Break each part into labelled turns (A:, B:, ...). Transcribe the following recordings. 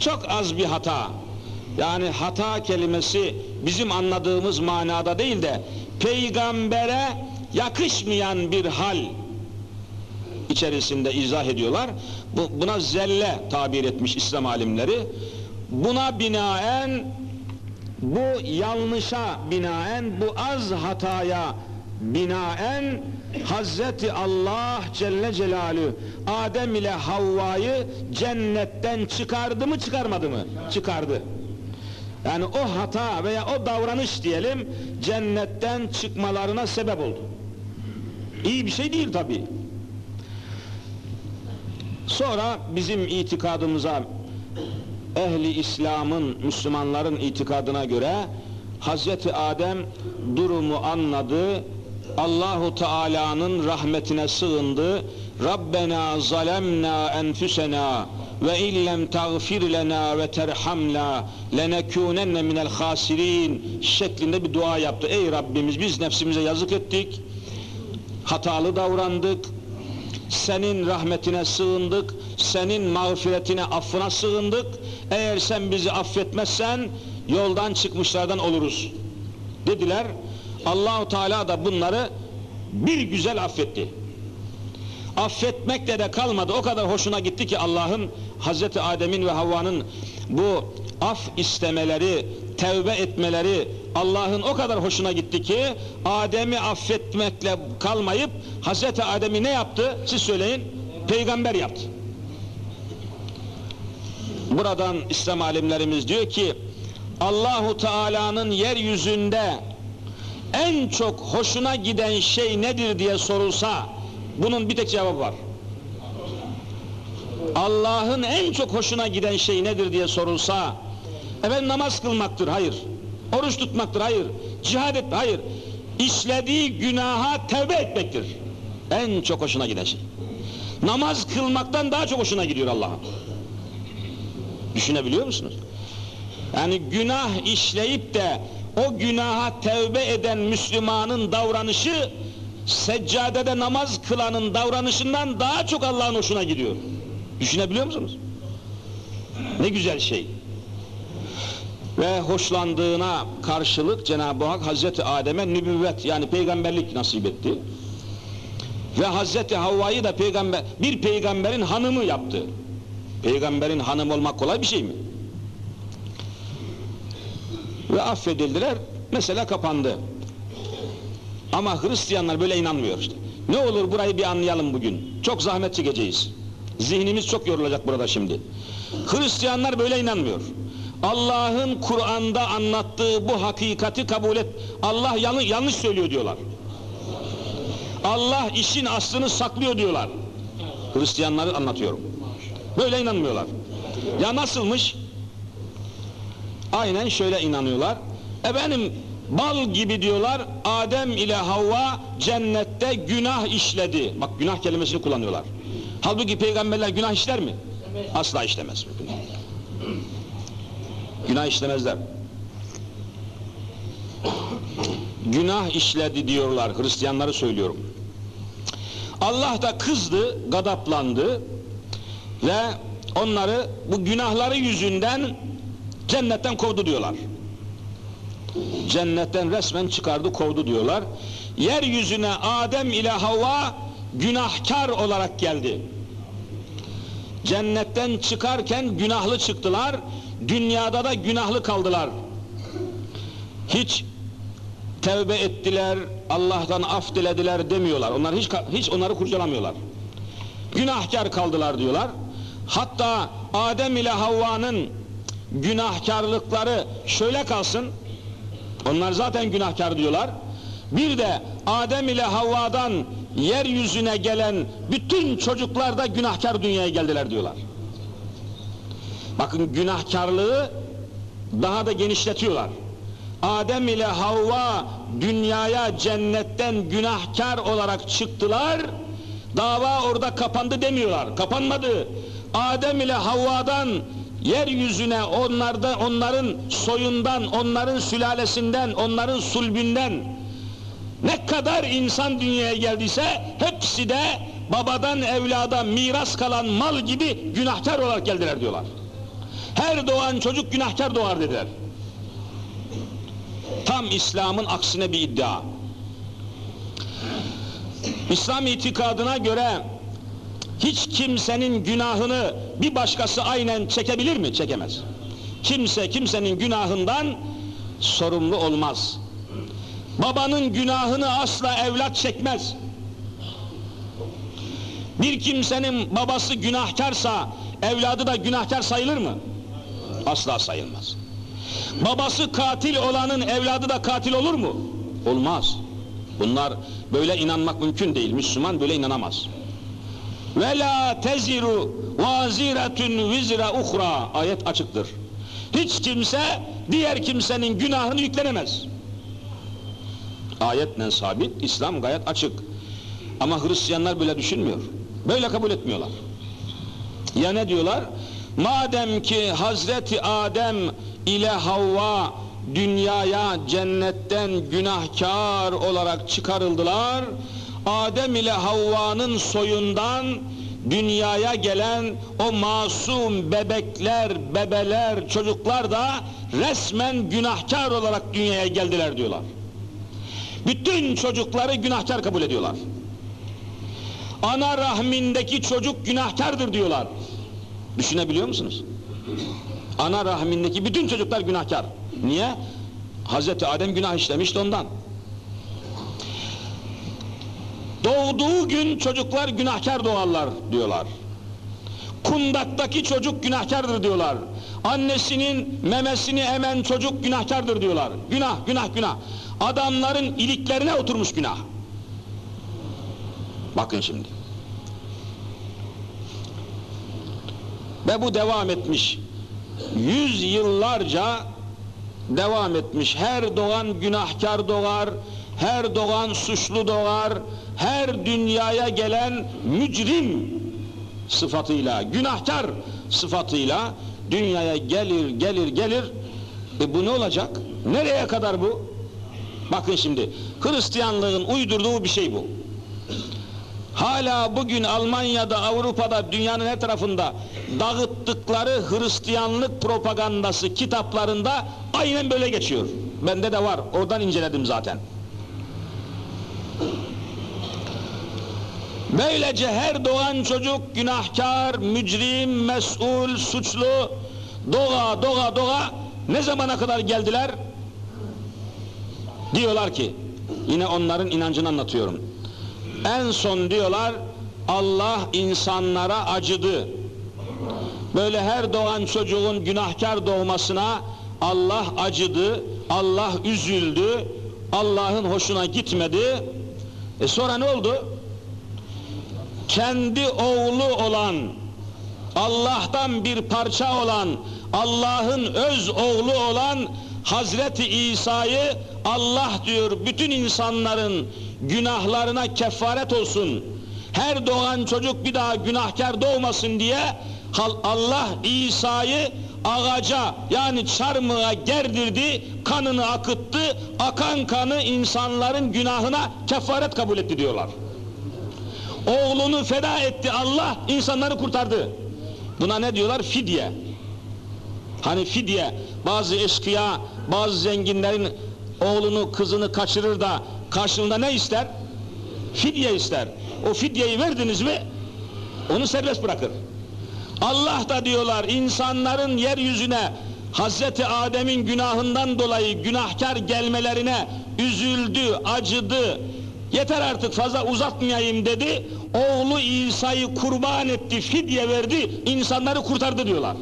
A: Çok az bir hata. Yani hata kelimesi bizim anladığımız manada değil de peygambere yakışmayan bir hal içerisinde izah ediyorlar. Bu, buna zelle tabir etmiş İslam alimleri. Buna binaen bu yanlışa binaen bu az hataya binaen Hazreti Allah Celle Celalü Adem ile Havva'yı cennetten çıkardı mı çıkarmadı mı? Çıkardı. Yani o hata veya o davranış diyelim cennetten çıkmalarına sebep oldu. İyi bir şey değil tabi. Sonra bizim itikadımıza ehli İslam'ın, Müslümanların itikadına göre Hazreti Adem durumu anladı, Allahu Teala'nın rahmetine sığındı. Rabbena zalemna enfusena ve illem tagfir lena ve terhamna lenekunenne minel hasirin şeklinde bir dua yaptı. Ey Rabbimiz biz nefsimize yazık ettik. Hatalı davrandık. Senin rahmetine sığındık. Senin mağfiretine, affına sığındık. Eğer sen bizi affetmezsen yoldan çıkmışlardan oluruz. Dediler. Allahu Teala da bunları bir güzel affetti. Affetmekle de kalmadı. O kadar hoşuna gitti ki Allah'ın Hazreti Adem'in ve Havva'nın bu af istemeleri, tevbe etmeleri Allah'ın o kadar hoşuna gitti ki Adem'i affetmekle kalmayıp Hazreti Adem'i ne yaptı? Siz söyleyin. Peygamber yaptı. Buradan İslam alimlerimiz diyor ki Allahu Teala'nın yeryüzünde en çok hoşuna giden şey nedir diye sorulsa bunun bir tek cevabı var. Allah'ın en çok hoşuna giden şey nedir diye sorulsa efendim namaz kılmaktır, hayır. Oruç tutmaktır, hayır. Cihad et, hayır. İşlediği günaha tevbe etmektir. En çok hoşuna giden şey. Namaz kılmaktan daha çok hoşuna gidiyor Allah'a. Düşünebiliyor musunuz? Yani günah işleyip de o günaha tevbe eden Müslümanın davranışı seccadede namaz kılanın davranışından daha çok Allah'ın hoşuna gidiyor. Düşünebiliyor musunuz? Ne güzel şey. Ve hoşlandığına karşılık Cenab-ı Hak Hazreti Adem'e nübüvvet yani peygamberlik nasip etti. Ve Hazreti Havva'yı da peygamber bir peygamberin hanımı yaptı. Peygamberin hanım olmak kolay bir şey mi? Ve affedildiler. Mesele kapandı. Ama Hristiyanlar böyle inanmıyor işte. Ne olur burayı bir anlayalım bugün. Çok zahmet çekeceğiz. Zihnimiz çok yorulacak burada şimdi. Hristiyanlar böyle inanmıyor. Allah'ın Kur'an'da anlattığı bu hakikati kabul et. Allah yanlış, yanlış söylüyor diyorlar. Allah işin aslını saklıyor diyorlar. Hristiyanları anlatıyorum. Böyle inanmıyorlar. Ya nasılmış? Aynen şöyle inanıyorlar. Efendim bal gibi diyorlar Adem ile Havva cennette günah işledi. Bak günah kelimesini kullanıyorlar. Halbuki peygamberler günah işler mi? Asla işlemez. Günah işlemezler. Günah işledi diyorlar Hristiyanları söylüyorum. Allah da kızdı, gadaplandı ve onları bu günahları yüzünden cennetten kovdu diyorlar. Cennetten resmen çıkardı kovdu diyorlar. Yeryüzüne Adem ile Havva günahkar olarak geldi. Cennetten çıkarken günahlı çıktılar, dünyada da günahlı kaldılar. Hiç tevbe ettiler, Allah'tan af dilediler demiyorlar. Onlar hiç hiç onları kurcalamıyorlar. Günahkar kaldılar diyorlar. Hatta Adem ile Havva'nın günahkarlıkları şöyle kalsın. Onlar zaten günahkar diyorlar. Bir de Adem ile Havva'dan yeryüzüne gelen bütün çocuklar da günahkar dünyaya geldiler diyorlar. Bakın günahkarlığı daha da genişletiyorlar. Adem ile Havva dünyaya cennetten günahkar olarak çıktılar. Dava orada kapandı demiyorlar. Kapanmadı. Adem ile Havva'dan yeryüzüne onlarda onların soyundan, onların sülalesinden, onların sulbünden ne kadar insan dünyaya geldiyse hepsi de babadan evlada miras kalan mal gibi günahkar olarak geldiler diyorlar. Her doğan çocuk günahkar doğar dediler. Tam İslam'ın aksine bir iddia. İslam itikadına göre hiç kimsenin günahını bir başkası aynen çekebilir mi? Çekemez. Kimse kimsenin günahından sorumlu olmaz. Babanın günahını asla evlat çekmez. Bir kimsenin babası günahkarsa evladı da günahkar sayılır mı? Asla sayılmaz. Babası katil olanın evladı da katil olur mu? Olmaz. Bunlar böyle inanmak mümkün değil. Müslüman böyle inanamaz. Ve la teziru vaziretun vizra uhra ayet açıktır. Hiç kimse diğer kimsenin günahını yüklenemez. Ayetle sabit, İslam gayet açık. Ama Hristiyanlar böyle düşünmüyor. Böyle kabul etmiyorlar. Ya ne diyorlar? Madem ki Hazreti Adem ile Havva dünyaya cennetten günahkar olarak çıkarıldılar. Adem ile Havva'nın soyundan dünyaya gelen o masum bebekler, bebeler, çocuklar da resmen günahkar olarak dünyaya geldiler diyorlar. Bütün çocukları günahkar kabul ediyorlar. Ana rahmindeki çocuk günahkardır diyorlar. Düşünebiliyor musunuz? Ana rahmindeki bütün çocuklar günahkar. Niye? Hazreti Adem günah işlemişti ondan. Doğduğu gün çocuklar günahkar doğarlar diyorlar. Kundaktaki çocuk günahkardır diyorlar. Annesinin memesini emen çocuk günahkardır diyorlar. Günah, günah, günah. Adamların iliklerine oturmuş günah. Bakın şimdi. Ve bu devam etmiş. Yüz yıllarca devam etmiş. Her doğan günahkar doğar, her doğan suçlu doğar, her dünyaya gelen mücrim sıfatıyla, günahkar sıfatıyla dünyaya gelir, gelir, gelir. E bu ne olacak? Nereye kadar bu? Bakın şimdi, Hristiyanlığın uydurduğu bir şey bu. Hala bugün Almanya'da, Avrupa'da, dünyanın her tarafında dağıttıkları Hristiyanlık propagandası kitaplarında aynen böyle geçiyor. Bende de var, oradan inceledim zaten. Böylece her doğan çocuk günahkar, mücrim, mesul, suçlu, doğa, doğa, doğa ne zamana kadar geldiler? Diyorlar ki, yine onların inancını anlatıyorum. En son diyorlar, Allah insanlara acıdı. Böyle her doğan çocuğun günahkar doğmasına Allah acıdı, Allah üzüldü, Allah'ın hoşuna gitmedi. E sonra ne oldu? kendi oğlu olan, Allah'tan bir parça olan, Allah'ın öz oğlu olan Hazreti İsa'yı Allah diyor bütün insanların günahlarına kefaret olsun. Her doğan çocuk bir daha günahkar doğmasın diye Allah İsa'yı ağaca yani çarmıha gerdirdi, kanını akıttı, akan kanı insanların günahına kefaret kabul etti diyorlar. Oğlunu feda etti Allah, insanları kurtardı. Buna ne diyorlar? Fidye. Hani fidye, bazı eşkıya, bazı zenginlerin oğlunu, kızını kaçırır da karşılığında ne ister? Fidye ister. O fidyeyi verdiniz mi, onu serbest bırakır. Allah da diyorlar insanların yeryüzüne Hazreti Adem'in günahından dolayı günahkar gelmelerine üzüldü, acıdı, yeter artık fazla uzatmayayım dedi, oğlu İsa'yı kurban etti, fidye verdi, insanları kurtardı diyorlar.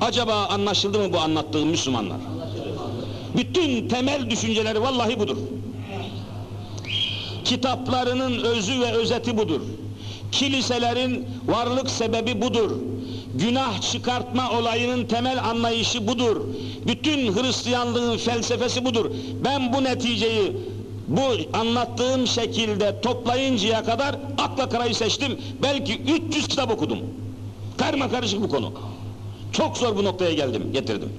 A: Acaba anlaşıldı mı bu anlattığım Müslümanlar? Bütün temel düşünceleri vallahi budur. Kitaplarının özü ve özeti budur. Kiliselerin varlık sebebi budur. Günah çıkartma olayının temel anlayışı budur. Bütün Hristiyanlığın felsefesi budur. Ben bu neticeyi bu anlattığım şekilde toplayıncaya kadar akla karayı seçtim. Belki 300 kitap okudum. Karma karışık bu konu. Çok zor bu noktaya geldim, getirdim.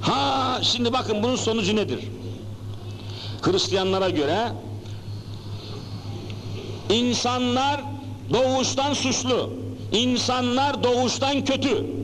A: Ha şimdi bakın bunun sonucu nedir? Hristiyanlara göre insanlar doğuştan suçlu. İnsanlar doğuştan kötü.